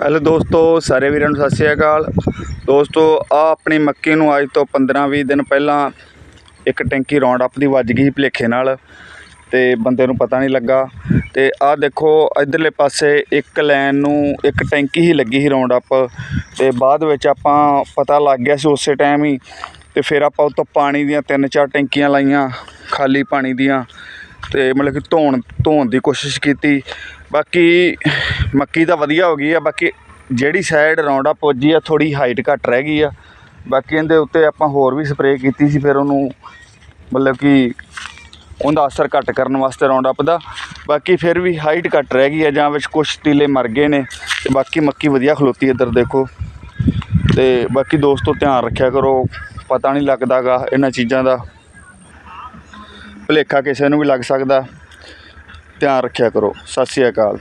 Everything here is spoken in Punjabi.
ਹੈਲੋ ਦੋਸਤੋ, ਸਾਰੇ ਵੀਰਾਂ ਨੂੰ ਸਤਿ ਸ਼੍ਰੀ ਅਕਾਲ। ਦੋਸਤੋ ਆ ਆਪਣੀ ਮੱਕੀ ਨੂੰ ਅੱਜ ਤੋਂ 15-20 ਦਿਨ ਪਹਿਲਾਂ ਇੱਕ ਟੈਂਕੀ ਰੌਂਡ ਅਪ ਦੀ ਵੱਜ ਗਈ ਸੀ ਭਲੇਖੇ ਨਾਲ ਤੇ ਬੰਦੇ ਨੂੰ ਪਤਾ ਨਹੀਂ ਲੱਗਾ। ਤੇ ਆਹ ਦੇਖੋ, ਇਧਰਲੇ ਪਾਸੇ ਇੱਕ ਲਾਈਨ ਨੂੰ ਇੱਕ ਟੈਂਕੀ ਹੀ ਲੱਗੀ ਸੀ ਰੌਂਡ ਅਪ ਤੇ ਬਾਅਦ ਵਿੱਚ ਆਪਾਂ ਪਤਾ ਲੱਗ ਗਿਆ ਸੀ ਉਸੇ ਟਾਈਮ ਹੀ ਤੇ ਫਿਰ ਆਪਾਂ ਉਹ ਤੋਂ ਪਾਣੀ ਦੀਆਂ ਤਿੰਨ ਚਾਰ ਟੈਂਕੀਆਂ ਲਾਈਆਂ, ਖਾਲੀ ਪਾਣੀ ਦੀਆਂ। ਤੇ ਮਤਲਬ ਕਿ ਧੋਣ ਧੋਣ ਦੀ ਕੋਸ਼ਿਸ਼ ਕੀਤੀ। ਬਾਕੀ ਮੱਕੀ ਤਾਂ ਵਧੀਆ ਹੋ ਗਈ ਆ, ਬਾਕੀ ਜਿਹੜੀ ਸਾਈਡ ਰੌਂਡਾ ਪੁੱਜੀ ਆ ਥੋੜੀ ਹਾਈਟ ਘੱਟ ਰਹਿ ਗਈ ਆ। ਬਾਕੀ ਇਹਦੇ ਉੱਤੇ ਆਪਾਂ ਹੋਰ ਵੀ ਸਪਰੇਅ ਕੀਤੀ ਸੀ, ਫਿਰ ਉਹਨੂੰ ਮਤਲਬ ਕਿ ਉਹਦਾ ਅਸਰ ਘੱਟ ਕਰਨ ਵਾਸਤੇ ਰੌਂਡ ਅਪ ਦਾ। ਬਾਕੀ ਫਿਰ ਵੀ ਹਾਈਟ ਘੱਟ ਰਹਿ ਗਈ ਆ, ਜਾਂ ਵਿੱਚ ਕੁਝ ਤੀਲੇ ਮਰ ਗਏ ਨੇ। ਤੇ ਬਾਕੀ ਮੱਕੀ ਵਧੀਆ ਖਲੋਤੀ ਇੱਧਰ ਦੇਖੋ। ਤੇ ਬਾਕੀ ਦੋਸਤੋ ਧਿਆਨ ਰੱਖਿਆ ਕਰੋ, ਪਤਾ ਨਹੀਂ ਲੱਗਦਾਗਾ ਇਹਨਾਂ ਚੀਜ਼ਾਂ ਦਾ। ਭੁਲੇਖਾ ਕਿਸੇ ਨੂੰ ਵੀ ਲੱਗ ਸਕਦਾ। ਧਿਆਨ ਰੱਖਿਆ ਕਰੋ। ਸਤਿ ਸ਼੍ਰੀ ਅਕਾਲ।